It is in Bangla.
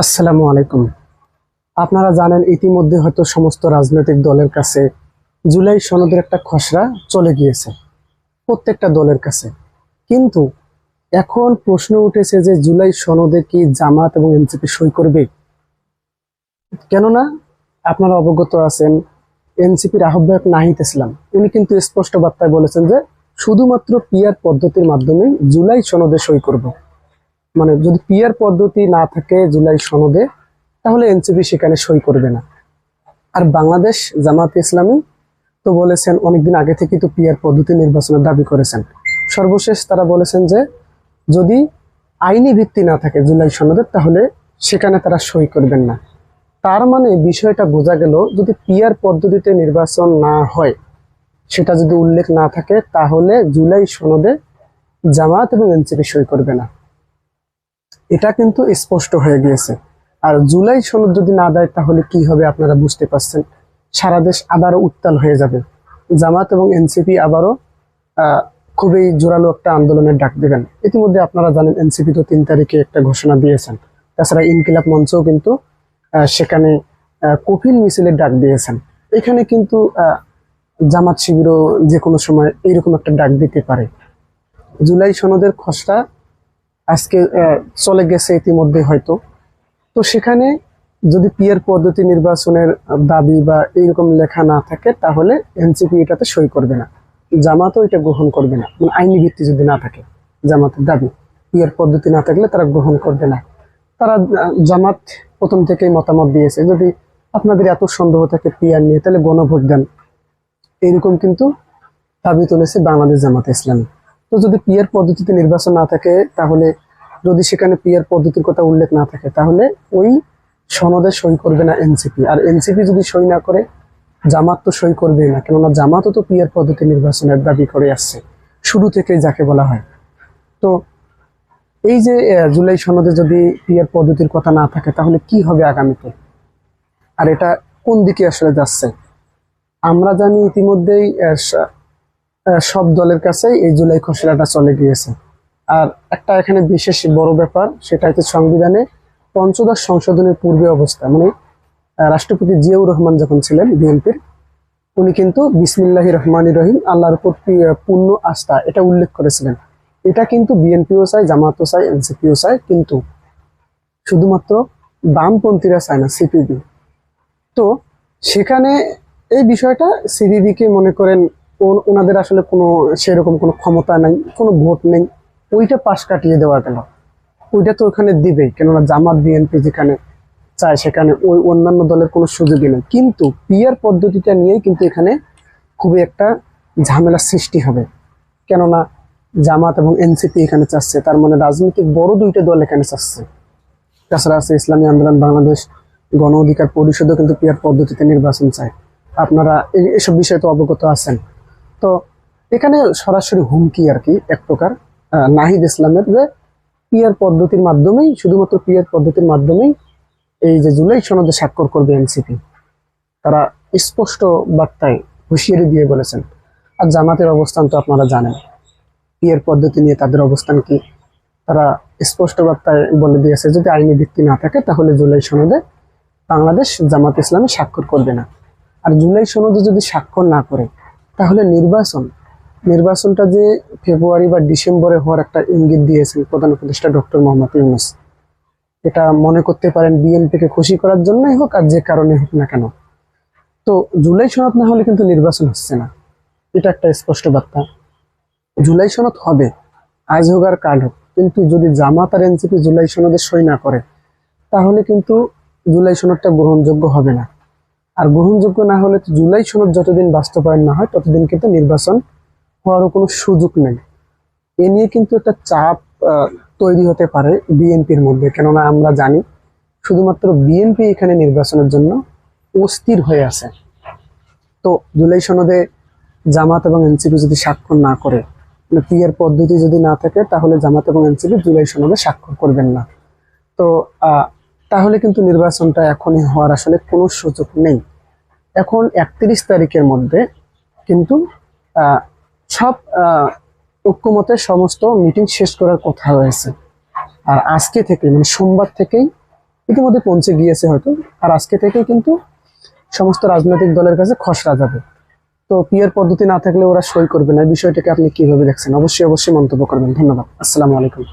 আসসালামু আলাইকুম। আপনারা জানেন ইতিমধ্যে হয়তো সমস্ত রাজনৈতিক দলের কাছে জুলাই সনদের একটা খসড়া চলে গিয়েছে, প্রত্যেকটা দলের কাছে। কিন্তু এখন প্রশ্ন উঠেছে যে জুলাই সনদে কি জামাত এবং এনসিপি সই করবে? কেননা আপনারা অবগত আছেন, এনসিপির আহ্বায়ক নাহিদ ইসলাম, উনি কিন্তু স্পষ্ট বার্তায় বলেছেন যে শুধুমাত্র পিয়ার পদ্ধতির মাধ্যমে জুলাই সনদে সই করব। মানে যদি পিয়ার পদ্ধতি না থাকে জুলাই সনদে, তাহলে এনসিপি সেখানে সই করবে না। আর বাংলাদেশ জামাত ইসলামী তো বলেছেন, অনেকদিন আগে থেকে তো পিয়ার পদ্ধতি নির্বাচনের দাবি করেছেন। সর্বশেষ তারা বলেছেন যে, যদি আইনি ভিত্তি না থাকে জুলাই সনদের তাহলে সেখানে তারা সই করবেন না। তার মানে বিষয়টা বোঝা গেল, যদি পিয়ার পদ্ধতিতে নির্বাচন না হয়, সেটা যদি উল্লেখ না থাকে, তাহলে জুলাই সনদে জামাত এবং এনসিপি সই করবে না। এটা কিন্তু স্পষ্ট হয়ে গিয়েছে। আর জুলাই সনদ যদি না দেয়, তাহলে কি হবে আপনারা বুঝতে পারছেন। সারা দেশ আবারও উত্তাল হয়ে যাবে। জামাত এবং এনসিপি আবারও খুবই জোরালো একটা আন্দোলনের ডাক দেবেন। ইতিমধ্যে আপনারা জানেন, এনসিপি তো তিন তারিখে একটা ঘোষণা দিয়েছেন। তাছাড়া ইনকিলাব মঞ্চও কিন্তু সেখানে কফিন মিছিলের ডাক দিয়েছেন। এখানে কিন্তু জামাত শিবিরও যে কোনো সময় এইরকম একটা ডাক দিতে পারে। জুলাই সনদের খসড়া আজকে চলে গেছে ইতিমধ্যে হয়তো। তো সেখানে যদি পিয়ার পদ্ধতি নির্বাচনের দাবি বা এইরকম লেখা না থাকে, তাহলে এনসিপি এটাতে সই করবে না। জামাতও এটা গ্রহণ করবে না। মানে আইনি ভিত্তি যদি না থাকে, জামাতের দাবি, পিয়ার পদ্ধতি না থাকলে তারা গ্রহণ করবে না। তারা জামাত প্রথম থেকেই মতামত দিয়েছে, যদি আপনাদের এত সন্দেহ থাকে পিয়ার নিয়ে, তাহলে গণভোট দেন। এইরকম কিন্তু দাবি তুলেছে বাংলাদেশ জামাত ইসলামী। তো যদি পিয়ার পদ্ধতিতে নির্বাচন না থাকে, তাহলে যদি সেখানে পিয়ার পদ্ধতির কথা উল্লেখ না থাকে, তাহলে ওই সনদে সই করবে না এনসিপি আর এনসিপি যদি সই না করে, জামাত তো সই করবেই না, কেননা জামাতও তো পিয়ার পদ্ধতি নির্বাচনের দাবি করে আসছে। শুরু থেকেই যাকে বলা হয়। তো এই যে জুলাই সনদে যদি পিয়ার পদ্ধতির কথা না থাকে, তাহলে কি হবে আগামীতে? আর এটা কোন দিকে আসলে যাচ্ছে? আমরা জানি ইতিমধ্যেই সব দলের কাছেই এই জুলাই খসড়াটা চলে গিয়েছে। আর একটা এখানে বিশেষ বড় ব্যাপার, সেটা হচ্ছে সংবিধানে পঞ্চদশ সংশোধনের পূর্বে অবস্থা। মানে রাষ্ট্রপতি জিয়াউর রহমান যখন ছিলেন বিএনপির, উনি কিন্তু বিসমিল্লাহ রহমান রহিম, আল্লাহর উপর পি- পূর্ণ আস্থা, এটা উল্লেখ করেছিলেন। এটা কিন্তু বিএনপিও চায়, জামাতও চায়, এনসিপিও চায়, কিন্তু শুধুমাত্র বামপন্থীরা চায় না, সিপিবি। তো, সেখানে এই বিষয়টা সিবিবি কে মনে করেন ওনাদের আসলে কোনো সেরকম কোনো ক্ষমতা নাই, কোনো ভোট নেই, ওইটা পাশ কাটিয়ে দেওয়া গেল। ওইটা তো ওখানে দিবেই, কেননা জামাত বিএনপি যেখানে চায় সেখানে ওই অন্যান্য দলের কোনো সুযোগই নেই। কিন্তু পিয়ার পদ্ধতিটা নিয়েই কিন্তু এখানে খুবই একটা ঝামেলার সৃষ্টি হবে। কেননা জামাত এবং এনসিপি এখানে চাচ্ছে, তার মানে রাজনৈতিক বড় দুইটা দল এখানে চাচ্ছে। তাছাড়া আছে ইসলামী আন্দোলন, বাংলাদেশ গণ অধিকার পরিষদও কিন্তু পিয়ার পদ্ধতিতে নির্বাচন চায়। আপনারা এসব বিষয়ে তো অবগত আছেন। তো এখানে সরাসরি হুমকি আর কি এক প্রকার নাহিদ ইসলামের যে পিয়ার পদ্ধতির মাধ্যমেই, শুধুমাত্র পিয়ার পদ্ধতির মাধ্যমেই এই যে জুলাই সনদে স্বাক্ষর করবে এনসিপি। তারা স্পষ্ট বার্তায় হুঁশিয়ারি দিয়ে বলেছেন, আর জামাতের অবস্থান তো আপনারা জানেন। পিয়ার পদ্ধতি নিয়ে তাদের অবস্থান কি? তারা স্পষ্ট বার্তায় বলে দিয়েছে, যদি আইনি ভিত্তি না থাকে, তাহলে জুলাই সনদে বাংলাদেশ জামাত ইসলামে স্বাক্ষর করবে না। আর জুলাই সনদে যদি স্বাক্ষর না করে তাহলে নির্বাচন। নির্বাচনটা যে ফেব্রুয়ারি বা ডিসেম্বরে হওয়ার একটা ইঙ্গিত দিয়েছেন প্রধান উপদেষ্টা ডক্টর মোহাম্মদ ইউনুস। এটা মনে করতে পারেন বিএনপিকে খুশি করার জন্যই হোক আর যে কারণে হোক না কেন। তো জুলাই সনদ না হলে কিন্তু নির্বাচন হচ্ছে না। এটা একটা স্পষ্ট বার্তা। জুলাই সনদ হবে, আজ হোক আর কাল হোক। কিন্তু যদি জামাত আর এনসিপি জুলাই সনদে সই না করে, তাহলে কিন্তু জুলাই সনদটা গ্রহণযোগ্য হবে না। আর গ্রহণযোগ্য না হলে তো জুলাই সনদ যতদিন বাস্তবায়ন না হয়, ততদিন কিন্তু নির্বাচন হওয়ারও কোনো সুযোগ নেই। এ নিয়ে কিন্তু একটা চাপ তৈরি হতে পারে বিএনপির মধ্যে, কেননা আমরা জানি শুধুমাত্র বিএনপি এখানে নির্বাচনের জন্য অস্থির হয়ে আছে। তো জুলাই সনদে জামাত এবং এনসিপি যদি স্বাক্ষর না করে মানে পিয়ার পদ্ধতি যদি না থাকে, তাহলে জামাত এবং এনসিপি জুলাই সনদে স্বাক্ষর করবেন না। তো তাহলে কিন্তু নির্বাচনটা এখনই হওয়ার আসলে কোনো সুযোগ নেই। এখন একত্রিশ তারিখের মধ্যে কিন্তু সব ঐক্যমতের সমস্ত মিটিং শেষ করার কথা রয়েছে। আর আজকে থেকে মানে সোমবার থেকেই ইতিমধ্যে পৌঁছে গিয়েছে হয়তো। আর আজকে থেকেই কিন্তু সমস্ত রাজনৈতিক দলের কাছে খসড়া যাবে তো পিয়ার পদ্ধতি না থাকলে ওরা সই করবে না। বিষয়টাকে আপনি কীভাবে দেখছেন? অবশ্যই অবশ্যই মন্তব্য করবেন। ধন্যবাদ। আসসালামু আলাইকুম।